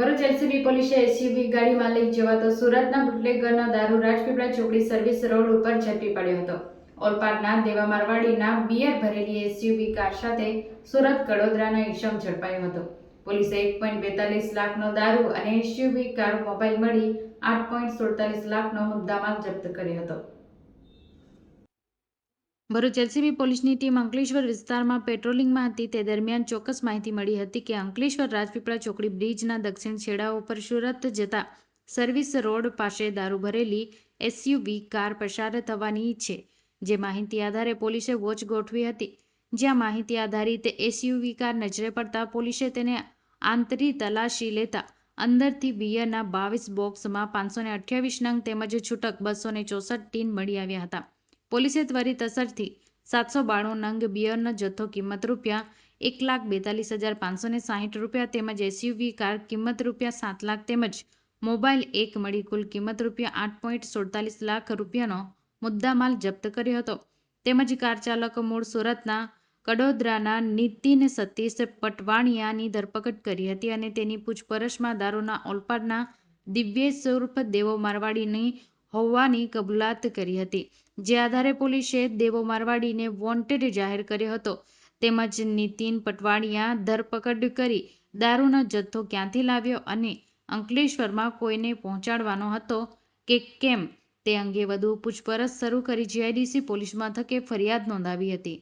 Bharuch LCB પોલીસે SUV ગાડીમાં લઈ જવાતો સુરતના બુટલેગરના દારૂ રાજપીપળા ચોકડી સર્વિસ રોડ ઉપર ઝડપી પડ્યો હતો. ઓલપાડના દેવા મારવાડીના બિયર ભરેલી એસયુવી કાર સાથે સુરત કડોદરાના ઈસમ ઝડપાયો હતો. પોલીસે એક પોઈન્ટ બેતાલીસ લાખનો દારૂ અને એસયુવી કાર મોબાઈલ મળી આઠ પોઈન્ટ સુડતાલીસ લાખનો મુદ્દામાલ જપ્ત કર્યો હતો. ભરૂચ એલસીબી પોલીસની ટીમ અંકલેશ્વર વિસ્તારમાં પેટ્રોલિંગમાં હતી. તે દરમિયાન ચોક્કસ માહિતી મળી હતી કે અંકલેશ્વર રાજપીપળા ચોકડી બ્રિજના દક્ષિણ છેડા ઉપર સુરત જતા સર્વિસ રોડ પાસે દારૂ ભરેલી એસયુવી કાર પસાર થવાની છે. જે માહિતી આધારે પોલીસે વોચ ગોઠવી હતી. જ્યાં માહિતી આધારિત એસયુવી કાર નજરે પડતા પોલીસે તેને આંતરી તલાશી લેતા અંદરથી બિયરના બાવીસ બોક્સમાં પાંચસો ને અઠ્યાવીસ નંગ તેમજ છૂટક બસો ચોસઠ ટીન મળી આવ્યા હતા. પોલીસે ત્વરિત અસરથી સાતસો બાણું નંગ બિયરનો જથ્થો કિંમત રૂપિયા એક લાખ બેતાલીસ હજાર પાંચસો ને સાહીઠ રૂપિયા તેમજ એસયુવી કાર કિંમત રૂપિયા સાત લાખ તેમજ મોબાઈલ એક મળી કુલ કિંમત રૂપિયા આઠ પોઈન્ટ સુડતાલીસ લાખ રૂપિયાનો મુદ્દામાલ જપ્ત કર્યો હતો. તેમજ કાર ચાલક મૂળ સુરતના કડોદરાના નીતિન સતીશ પટવાણિયાની ધરપકડ કરી હતી અને તેની પૂછપરછમાં દારૂના ઓલપાડના દિવ્યેશ ઉર્ફ દેવો મારવાડીની હોવાની કબૂલાત કરી હતી. જે આધારે પોલીસે દેવો મારવાડીને વોન્ટેડ જાહેર કર્યો હતો. તેમજ નીતિન પટવાડિયા ધરપકડ કરી દારૂનો જથ્થો ક્યાંથી લાવ્યો અને અંકલેશ્વરમાં કોઈને પહોંચાડવાનો હતો કે કેમ તે અંગે વધુ પૂછપરછ શરૂ કરી જીઆઈડીસી પોલીસ મથકે ફરિયાદ નોંધાવી હતી.